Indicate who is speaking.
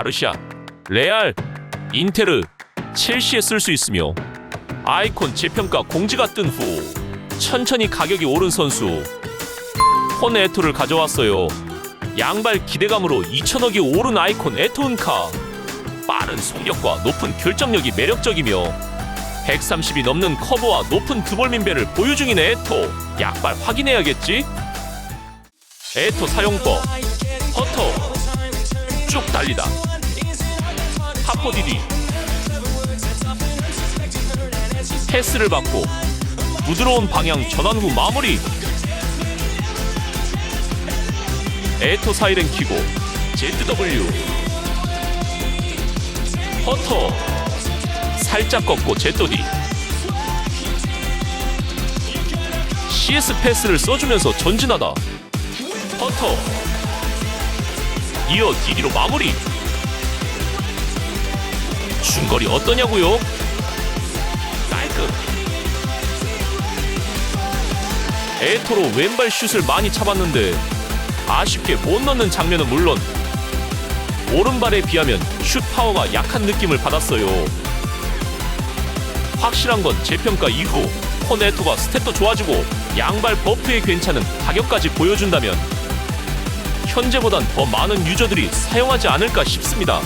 Speaker 1: 바르샤, 레알, 인테르, 첼시에 쓸 수 있으며 아이콘 재평가 공지가 뜬 후 천천히 가격이 오른 선수 폰 에토를 가져왔어요. 양발 기대감으로 2천억이 오른 아이콘 에토은카 빠른 속력과 높은 결정력이 매력적이며 130이 넘는 커버와 높은 드볼민배를 보유 중인 에토 약발 확인해야겠지? 에토 사용법 퍼터 쭉 달리다. 하포디디. 패스를 받고 부드러운 방향 전환 후 마무리. 에토 사이렌 키고 ZW 퍼터. 살짝 꺾고 제또디. CS 패스를 써주면서 전진하다. 퍼터 이어 디디로 마무리 중거리 어떠냐고요? 깔끔 에토로 왼발 슛을 많이 차봤는데 아쉽게 못 넣는 장면은 물론 오른발에 비하면 슛 파워가 약한 느낌을 받았어요. 확실한 건 재평가 이후 코네토가 스탯도 좋아지고 양발 버프에 괜찮은 가격까지 보여준다면 현재보단 더 많은 유저들이 사용하지 않을까 싶습니다.